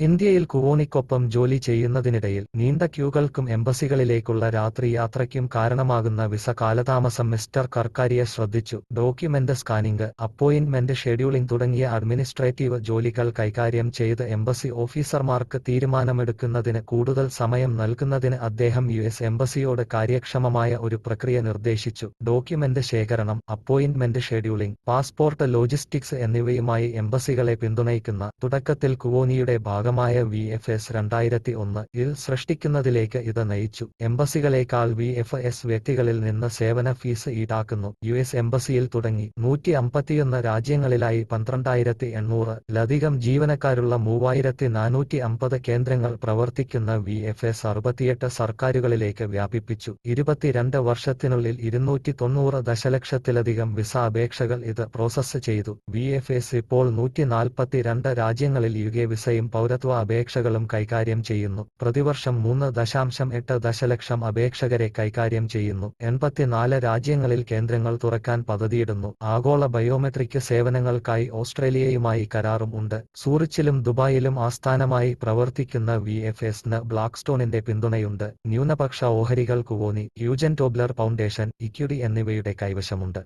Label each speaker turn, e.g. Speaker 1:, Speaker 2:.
Speaker 1: ഇന്ത്യയിൽ കുവോണിക്കൊപ്പം ജോലി ചെയ്യുന്നതിനിടയിൽ നീണ്ട ക്യൂകൾക്കും എംബസികളിലേക്കുള്ള രാത്രി യാത്രയ്ക്കും കാരണമാകുന്ന വിസ കാലതാമസം മിസ്റ്റർ കർക്കാരിയെ ശ്രദ്ധിച്ചു. ഡോക്യുമെന്റ് സ്കാനിംഗ് അപ്പോയിന്റ്മെന്റ് ഷെഡ്യൂളിംഗ് തുടങ്ങിയ അഡ്മിനിസ്ട്രേറ്റീവ് ജോലികൾ കൈകാര്യം ചെയ്ത് എംബസി ഓഫീസർമാർക്ക് തീരുമാനമെടുക്കുന്നതിന് കൂടുതൽ സമയം നൽകുന്നതിന് അദ്ദേഹം യു എസ് എംബസിയോട് കാര്യക്ഷമമായ ഒരു പ്രക്രിയ നിർദ്ദേശിച്ചു. ഡോക്യുമെന്റ് ശേഖരണം അപ്പോയിന്റ്മെന്റ് ഷെഡ്യൂളിംഗ് പാസ്പോർട്ട് ലോജിസ്റ്റിക്സ് എന്നിവയുമായി എംബസികളെ പിന്തുണയ്ക്കുന്ന തുടക്കത്തിൽ കുവോനിയുടെ ഭാഗമായ വി എഫ് എസ് രണ്ടായിരത്തി ഒന്ന് ഇൽ സൃഷ്ടിക്കുന്നതിലേക്ക് ഇത് നയിച്ചു. എംബസികളേക്കാൾ വി എഫ് എസ് വ്യക്തികളിൽ നിന്ന് സേവന ഫീസ് ഈടാക്കുന്നു. യു എസ് എംബസിയിൽ തുടങ്ങി. നൂറ്റി അമ്പത്തിയൊന്ന് രാജ്യങ്ങളിലായി പന്ത്രണ്ടായിരത്തി എണ്ണൂറ് ലധികം ജീവനക്കാരുള്ള മൂവായിരത്തി നാനൂറ്റി അമ്പത് കേന്ദ്രങ്ങൾ പ്രവർത്തിക്കുന്ന വി എഫ് എസ് അറുപത്തിയെട്ട് സർക്കാരുകളിലേക്ക് വ്യാപിപ്പിച്ചു. ഇരുപത്തിരണ്ട് വർഷത്തിനുള്ളിൽ ഇരുന്നൂറ്റി തൊണ്ണൂറ് ദശലക്ഷത്തിലധികം വിസ അപേക്ഷകൾ ഇത് പ്രോസസ് ചെയ്തു. വി എഫ് എസ് ഇപ്പോൾ നൂറ്റി നാൽപ്പത്തിരണ്ട് രാജ്യങ്ങളിൽ യു കെ വിസയും പൗരത്വ അപേക്ഷകളും കൈകാര്യം ചെയ്യുന്നു. പ്രതിവർഷം മൂന്ന് ദശാംശം എട്ട് ദശലക്ഷം അപേക്ഷകരെ കൈകാര്യം ചെയ്യുന്നു. എൺപത്തിനാല് രാജ്യങ്ങളിൽ കേന്ദ്രങ്ങൾ തുറക്കാൻ പദ്ധതിയിടുന്നു. ആഗോള ബയോമെട്രിക് സേവനങ്ങൾക്കായി ഓസ്ട്രേലിയയുമായി കരാറും ഉണ്ട്. സൂറിച്ചിലും ദുബായിലും ആസ്ഥാനമായി പ്രവർത്തിക്കുന്ന വി എഫ് എസിന് ബ്ലാക്ക്സ്റ്റോണിന്റെ പിന്തുണയുണ്ട്. ന്യൂനപക്ഷ ഓഹരികൾ കുവോനി യൂജൻ ടോബ്ലർ ഫൗണ്ടേഷൻ ഇക്യുഡി എന്നിവയുടെ കൈവശമുണ്ട്.